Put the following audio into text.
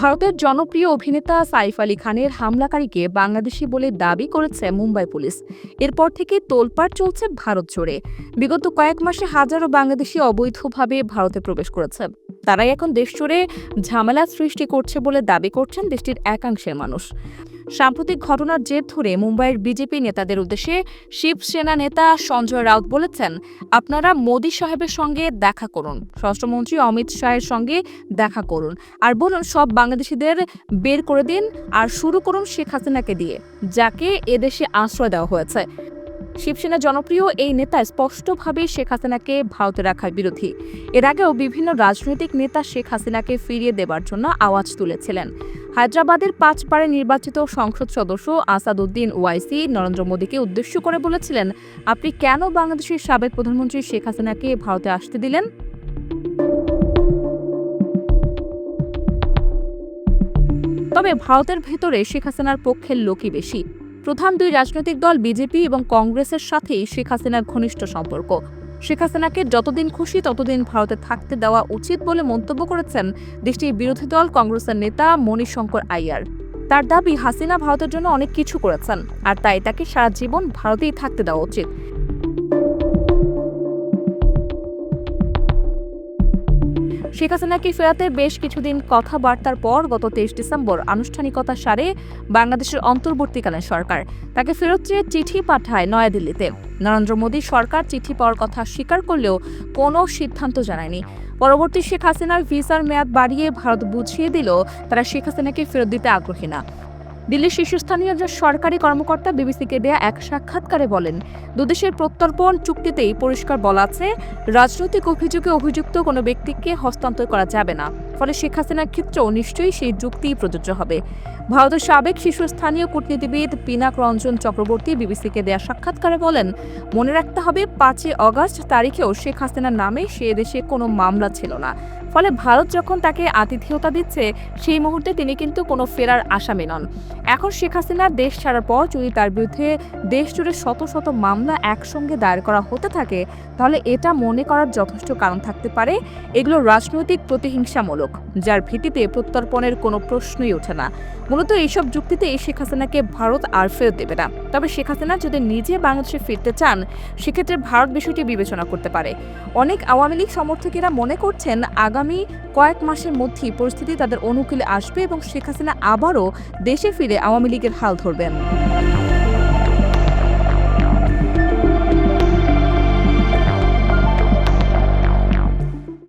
ভারতের জনপ্রিয় অভিনেতা সাইফ আলী খানের হামলাকারীকে বাংলাদেশি বলে দাবি করেছে মুম্বাই পুলিশ। এরপর থেকে তোলপাড় চলছে ভারত জুড়ে। বিগত কয়েক মাসে হাজারো বাংলাদেশি অবৈধভাবে ভারতে প্রবেশ করেছে। তারাই এখন দেশ জুড়ে ঝামেলা সৃষ্টি করছে বলে দাবি করছেন দেশটির একাংশের মানুষ। সাম্প্রতিক ঘটনার জের ধরে মুম্বাইয়ের বিজেপি নেতাদের উদ্দেশ্যে শিবসেনা নেতা সঞ্জয় রাউত বলেছেন, আপনারা মোদী সাহেবের সঙ্গে দেখা করুন, স্বরাষ্ট্রমন্ত্রী অমিত শাহের সঙ্গে দেখা করুন। আর বলুন, সব বাংলাদেশিদের বের করে দিন আর শুরু করুন শেখ হাসিনাকে দিয়ে, যাকে এদেশে আশ্রয় দেওয়া হয়েছে। শিবসেনা জনপ্রিয় এই নেতা স্পষ্টভাবে শেখ হাসিনাকে ভারতে রাখার বিরোধী। এর আগেও বিভিন্ন রাজনৈতিক নেতা শেখ হাসিনাকে ফিরিয়ে দেবার জন্য আওয়াজ তুলেছিলেন। হায়দ্রাবাদের পাঁচবারে নির্বাচিত সংসদ সদস্য আসাদুদ্দিন ওয়াইসি নরেন্দ্র মোদীকে উদ্দেশ্য করে বলেছিলেন, আপনি কেন বাংলাদেশের সাবেক প্রধানমন্ত্রী শেখ হাসিনাকে ভারতে আসতে দিলেন? তবে ভারতের ভেতরে শেখ হাসিনার পক্ষের লোকই বেশি। প্রধান দুই রাজনৈতিক দল বিজেপি এবং কংগ্রেসের সাথেই শেখ হাসিনার ঘনিষ্ঠ সম্পর্ক। শেখ হাসিনাকে যতদিন খুশি ততদিন ভারতে থাকতে দেওয়া উচিত বলে মন্তব্য করেছেন দেশটির বিরোধী দল কংগ্রেসের নেতা মণিশঙ্কর আইয়ার। তার দাবি, হাসিনা ভারতের জন্য অনেক কিছু করেছেন, আর তাই তাকে সারা জীবন ভারতেই থাকতে দেওয়া উচিত। শেখ হাসিনাকে ফেরাতে বেশ কিছুদিন কথাবার্তার পর গত তেইশ ডিসেম্বর আনুষ্ঠানিকতা সারে বাংলাদেশের অন্তর্বর্তীকালীন সরকার। তাকে ফেরত চেয়ে চিঠি পাঠায় নয়াদিল্লিতে। নরেন্দ্র মোদী সরকার চিঠি পাওয়ার কথা স্বীকার করলেও কোনো সিদ্ধান্ত জানায়নি। পরবর্তী শেখ হাসিনার ভিসার মেয়াদ বাড়িয়ে ভারত বুঝিয়ে দিল তারা শেখ হাসিনাকে ফেরত দিতে আগ্রহী না। দিল্লির শীর্ষস্থানীয় একজন সরকারি কর্মকর্তা বিবিসিকে দেয়া এক সাক্ষাৎকারে বলেন, দুদেশের প্রত্যর্পণ চুক্তিতেই পরিষ্কার বলা আছে, রাজনৈতিক অভিযোগে অভিযুক্ত কোনো ব্যক্তিকে হস্তান্তর করা যাবে না। ফলে শেখ হাসিনার ক্ষেত্রেও নিশ্চয়ই সেই যুক্তিই প্রযোজ্য হবে। ভারতের সাবেক শীর্ষস্থানীয় কূটনীতিবিদ পিনাক রঞ্জন চক্রবর্তী বিবিসিকে দেয়া সাক্ষাৎকারে বলেন, মনে রাখতে হবে, পাঁচই অগস্ট তারিখেও শেখ হাসিনার নামে সে দেশে কোনো মামলা ছিল না। ফলে ভারত যখন তাকে আতিথেয়তা দিচ্ছে, সেই মুহূর্তে তিনি কিন্তু কোনো ফেরার আসামি নন। এখন শেখ হাসিনার দেশ ছাড়ার পর যদি তার বিরুদ্ধে দেশ জুড়ে শত শত মামলা একসঙ্গে দায়ের করা হতে থাকে, তাহলে এটা মনে করার যথেষ্ট কারণ থাকতে পারে। এগুলো রাজনৈতিক প্রতিহিংসামূলক, যার ভিত্তিতে প্রত্যর্পণের কোনো প্রশ্নই ওঠে না। মূলত এইসব যুক্তিতে শেখ হাসিনাকে ভারত আর ফেরত দেবে না। তবে শেখ হাসিনা যদি নিজে বাংলাদেশে ফিরতে চান, সেক্ষেত্রে ভারত বিষয়টি বিবেচনা করতে পারে। অনেক আওয়ামী লীগ সমর্থকেরা মনে করছেন, আগামী কয়েক মাসের মধ্যেই পরিস্থিতি তাদের অনুকূলে আসবে এবং শেখ হাসিনা আবারও দেশে ফিরে আওয়ামী লীগের হাল ধরবেন।